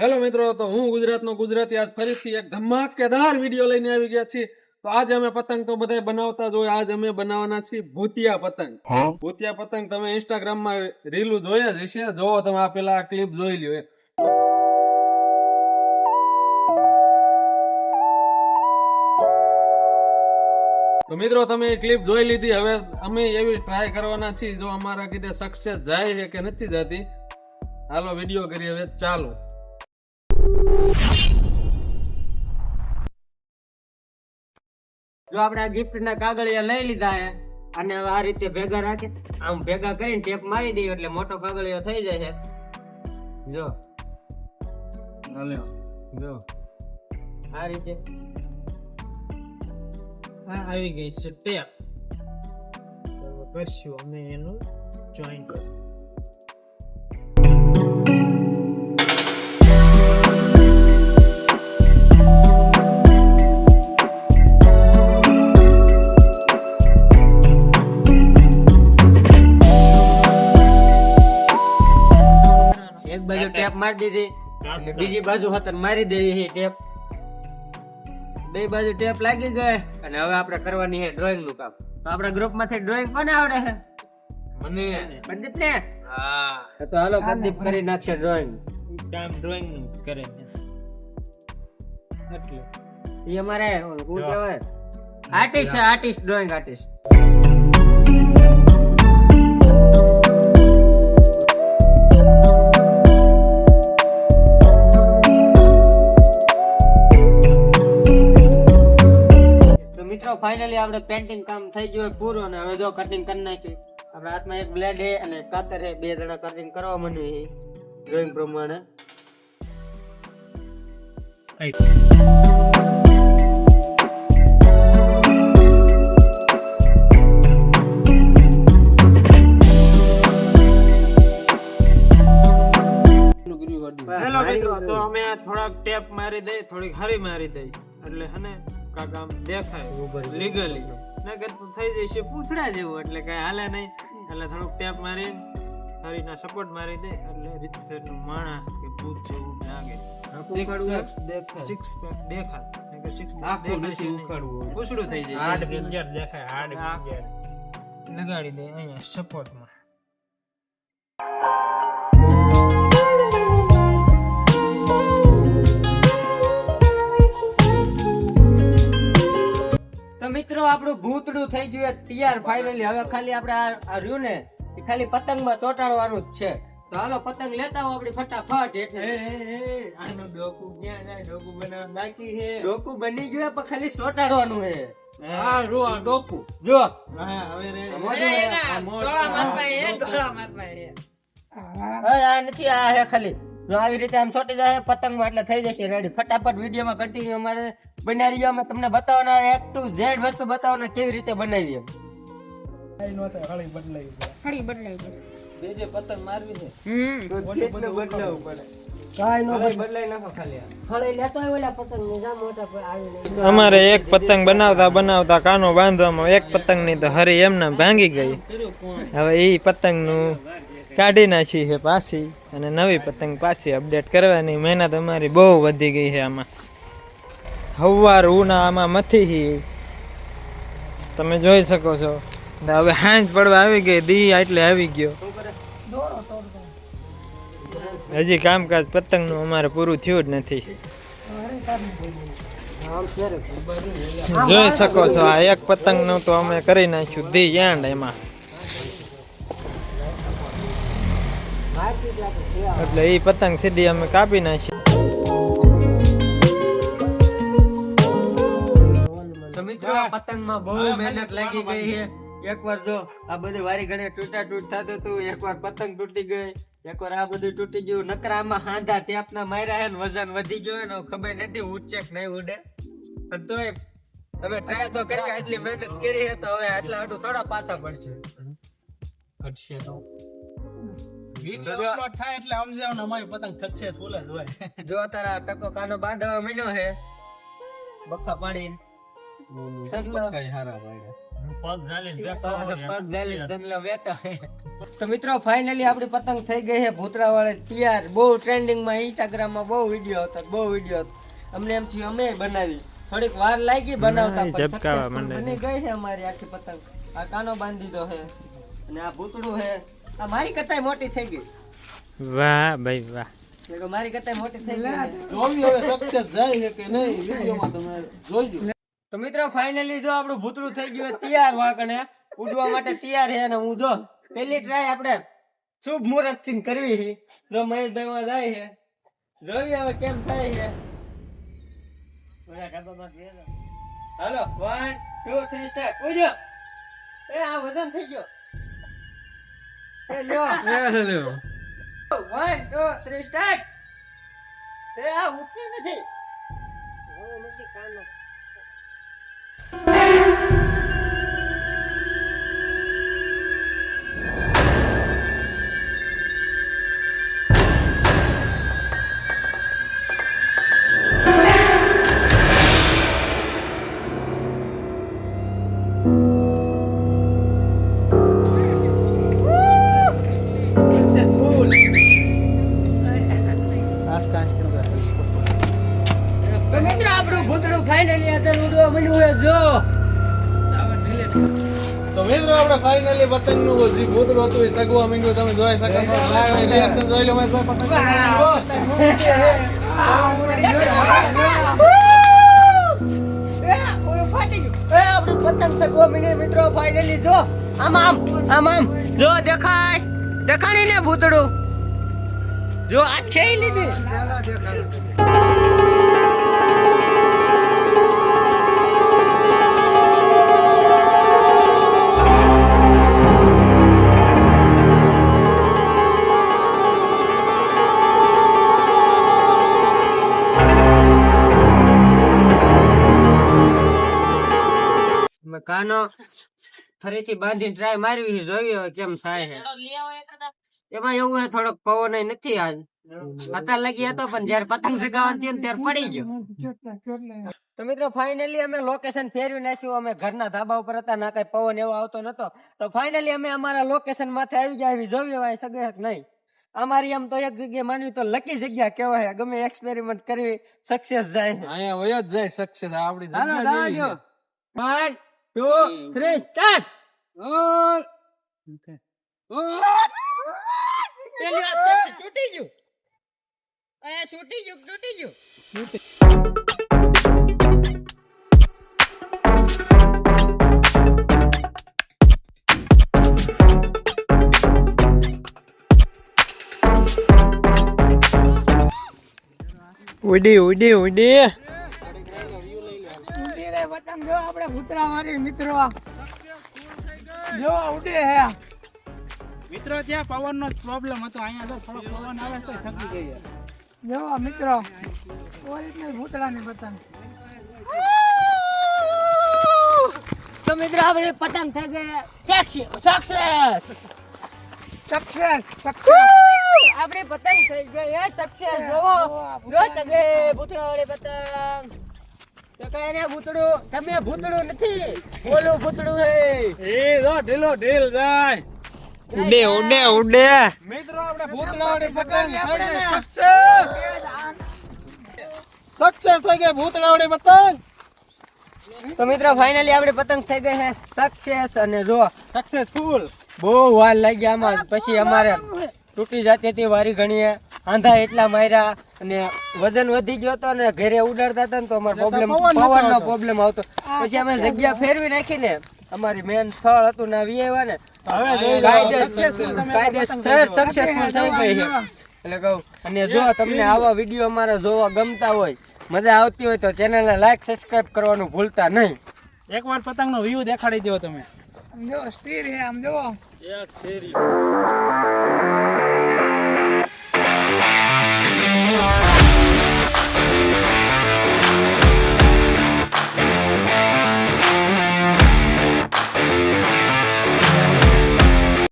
Hello મિત્રો તો હું ગુજરાતનો ગુજરાતી આજ ફરીથી એક ધમાકેદાર વીડિયો લઈને આવી ગયા છીએ. તો આજે અમે પતંગ તો બધા બનાવતા જ હોય આજ અમે બનાવવાના છીએ ભૂતિયા પતંગ. ભૂતિયા પતંગ તમે ઇન્સ્ટાગ્રામમાં રીલું જોયા જ હશે. જોવો તમે આ પેલા ક્લિપ જોઈ લ્યો તો મિત્રો તમે ક્લિપ જોઈ લીધી. હવે અમે એવી ટ્રાય કરવાના છીએ જો અમારા કીધે સક્સેસ જાય છે કે નથી જતી. હાલો વીડિયો કરીએ હવે ચાલો. જો આપણે આ gift ના કાગળિયા લઈ લીધા હે અને આ રીતે ભેગા રાખે આમ ભેગા કરીને ટેપ મારી દઈએ એટલે મોટો કાગળિયો થઈ જાય છે જો જો. આ રીતે. આ આવી ગઈ છે ટેપ. તો કરશું અમે એનું જોઈન એક બાજુ ટેપ મારી દીધી. અને બીજી બાજુ હતર મારી દેવી છે ટેપ. બે બાજુ ટેપ લાગી ગઈ. અને હવે આપણે કરવાની છે ડ્રોઈંગનું કામ. તો આપણા ગ્રુપમાંથી ડ્રોઈંગ કોને આવડે છે મને. પંડિત ને હા. તો હાલો પ્રદીપ કરી નાખશે ડ્રોઈંગ કામ ડ્રોઈંગનું કરે. એટલે એ અમારે શું કહેવાય? આર્ટિસ્ટ આર્ટિસ્ટ ડ્રોઈંગ આર્ટિસ્ટ મિત્રો ફાઇનલી આપણે પેન્ટિંગ કામ થઈ ગયું પૂરું અને હવે જો કટિંગ કરી નાખ્યું આપણા હાથમાં એક બ્લેડ છે અને કાતર છે. બે જણા કટિંગ કરવા છે. ડ્રોઈંગ પ્રમાણે. હેલો મિત્રો, તો અમે થોડાક ટેપ મારી દઈ, થોડીક હરી મારી દઈ. એટલે હે કાક આમ દેખાય લીગલી નગર તો થઈ જશે પૂછડા જેવું એટલે કઈ હાલે નહીં. એટલે થોડુંક ટેપ મારી હરીના સપોર્ટ મારી દે એટલે રીતસરનું માણા કે ભૂત જેવું લાગે. સિક્સ પેક દેખાય. પૂછડું થઈ જાય હાડ દેખાય લગાડી દે અહીંયા સપોર્ટમાં આપણું ભૂતડું થઈ ગયું તૈયાર ફાઇનલી હવે ખાલી આપણે આ રહ્યું ને એ ખાલી પતંગમાં ચોંટાડવાનું જ છે. તો હાલો પતંગ લેતા હો આપણી ફટાફટ એટલે. એ, એ, આનું ડોકું ક્યાં જાય? ડોકું બનાવવા બાકી છે. ડોકું બની ગયું પણ ખાલી ચોંટાડવાનું છે. હા રો આ ડોકું. જો. હા હવે રે. આ મોઢું હવે આ નથી આ હે ખાલી. જો આવી રીતે આમ છોટી જાય પતંગમાં એટલે થઈ જશે. રેડી ફટાફટ વિડીયોમાં કન્ટિન્યુ અમારે બનાવી અમે તમને બતાવવાના એક ટુ ઝેડ વસ્તુ બતાવવાના કેવી રીતે બનાવી એમ બીજે પતંગ મારવી છે હમ. બદલાવવું પડે? કાઈ નો બદલાઈ નાખો ખાલી હળે લેતો હોય ઓલા પતંગ નિઝામ મોટા પર આવી નહીં અમારે એક પતંગ બનાવતા બનાવતા કાનો બાંધવામાં એક પતંગની તો હરી એમને ભાંગી ગઈ. હવે એ પતંગનું કાઢી નાખી છે પાછી અને નવી પતંગ પાછી અપડેટ કરવાની. મહેનત અમારી બહુ વધી ગઈ છે આમાં. હવાર ઉના આમાં મથી તમે જોઈ શકો છો. હવે હાંજ પડવા આવી ગઈ, દી એટલે આવી ગયો. હજી કામકાજ પતંગનું અમારે પૂરું થયું જ નથી. જોઈ શકો છો, આ એક પતંગનું તો અમે કરી નાખ્યું ધી યાંડ એમાં. એટલે એ પતંગ સીધી અમે કાપી નાખી. તો મિત્રો આ પતંગમાં બહુ મહેનત લાગી ગઈ છે. એકવાર જો આ બધી વારી ઘણી તૂટા તૂટ થતું હતું એકવાર પતંગ તૂટી ગઈ એકવાર આ બધું તૂટી ગયું. નકરામાં હાંધા ટેપના માર્યા ને વજન વધી ગયું ને ખબર નથી ઉડશે કે નહીં ઉડે. પણ તોય તમે ટ્રાય તો કરી આટલી મહેનત કરી છે તો હવે આટલા આટલું થોડા પાછા પડશે. ઘટશે તો. થાય એટલે સમજાવ અમારી પતંગ સક્સેસ ફૂલ જ હોય. જો તારા ટકો કાનો બાંધવા મળ્યો છે બખા પાડીને. કઈ હારા ભાઈ તો મિત્રો ફાઇનલી આપણી પતંગ થઈ ગઈ છે ભૂતરા વાળે તૈયાર. બહુ ટ્રેન્ડિંગમાં ઇન્સ્ટાગ્રામમાં બહુ વીડિયો હતા બહુ વીડિયો અમને એમ થયું અમે બનાવી. થોડીક વાર લાગી બનાવતા. બની ગઈ છે અમારી આખી પતંગ. આ કાનો બાંધી દીધો છે. અને આ ભૂતળું છે. આ મારી કરતાંય મોટી થઈ ગઈ. વાહ ભાઈ વાહ. એટલે મારી કરતાંય મોટી થઈ ગઈ. જોવી હવે સક્સેસ જાય કે નહીં? વિડીયોમાં તમે જોઈજો તો મિત્રો ફાઇનલી જો આપણું ભૂતળું થઈ ગયું તૈયાર વાકણે ઉડવા માટે તૈયાર છે અને હું જો પેલી ટ્રાય આપણે શુભ મુહૂર્તથી કરવી છે. જો મહેશભાઈ માં જાય છે. જોઈએ હવે કેમ થાય છે. હાલો વન ટુ થ્રી સ્ટાર્ટ ઉજો એ આ વજન થઈ ગયો. લ્યો વન ટુ થ્રી સ્ટાર્ટ એ આ ઉઠતી નથી. સક્સેસફુલ મિત્રો આપણે ફાઇનલી પતંગનું જે ભૂતરું હતું એ સગવા માંડ્યું તમે જોઈ શકો છો reaction જોઈ લો મેં પતંગ પતંગ સગવા મળ્યું મિત્રો ફાઇનલી જો આમ આમ આમ જો દેખાય દેખાણી ને ભૂતડું જો આ છે લીધી કાનો ફરીથી બાંધીને ટ્રાય મારવી છે જોઈએ કેમ થાય છે. એમાં એવું છે થોડોક પવન નથી આજ પતંગ લગી હતો પણ જયારે પતંગ ચગાવવાનું હતી ત્યારે પડી ગયો. તો મિત્રો ફાઇનલી અમે લોકેશન ફેરવી નાખ્યું. અમે ઘરના ધાબા ઉપર હતા ના કઈ પવન એવો આવતો નતો. તો ફાઇનલી અમે અમારા લોકેશન માથે આવી ગયા એવી જોવી હોય સગે નહીં. અમારી આમ તો એક જગ્યાએ માનવી તો લકી જગ્યા કહેવાય. ગમે એક્સપેરિમેન્ટ કરવી સક્સેસ જાય. અહીંયા હોય જ જાય સક્સેસ આપણી હાલો જગ્યા જેવી દાજો છે. વન ટુ થ્રી સ્ટાર્ટ ઓર! ઓર! પેલી વાત તો તૂટી ગયું એ તૂટી ગયું તૂટી ગયું ઉડી ઉડી ઉડી મિત્રો. ત્યાં પવનનો પ્રોબ્લેમ હતો. અહીંયા તો થોડો પવન આવે તો થકી ગઈ જો મિત્રો ઓરિજિનલ ભૂતળાની પતંગ. તો મિત્રો આપણે પતંગ થઈ ગઈ. સક્સેસ સક્સેસ સક્સેસ આપણી પતંગ થઈ ગઈ હે સક્સેસ જોવો. જો સગે ભૂતળાવાળી પતંગ. તો ને તમે ભૂતળું નથી ઓલું ભૂતળું હે એ જો ઢીલો ઢીલ જાય. ઉડે ઉડે ઉડે. મિત્રો આપણે ભૂતળાવાળી પતંગ થઈ ગઈ સક્સેસ! સક્સેસ થઈ ગઈ ભૂતળાવાળી પતંગ. તો મિત્રો ફાઇનલી આપણી પતંગ થઈ ગઈ છે સક્સેસ. અને જો સક્સેસફુલ બહુ વાર લાગી આમાં. પછી અમારે તૂટી જતી હતી વારી ઘણીએ આંધા એટલા માર્યા. અને વજન વધી ગયો હતો ને ઘરે ઉડાડતા હતા ને તો અમારે પ્રોબ્લેમ પવનનો પ્રોબ્લેમ આવતો. પછી અમે જગ્યા ફેરવી નાખીને અમારી મેન સ્થળ હતું ના વી આવ્યા ને. કાયદેસર કાયદેસર સક્સેસફુલ થઈ ગઈ છે. એટલે કહું અને જો તમને આવા વીડિયો અમારા જોવા ગમતા હોય મજા આવતી હોય તો ચેનલને લાઈક સબસ્ક્રાઇબ કરવાનું ભૂલતા નહીં. એકવાર પતંગનો વ્યૂ દેખાડી દો તમે. જો સ્થિર હે આમ જો. એક ફેરી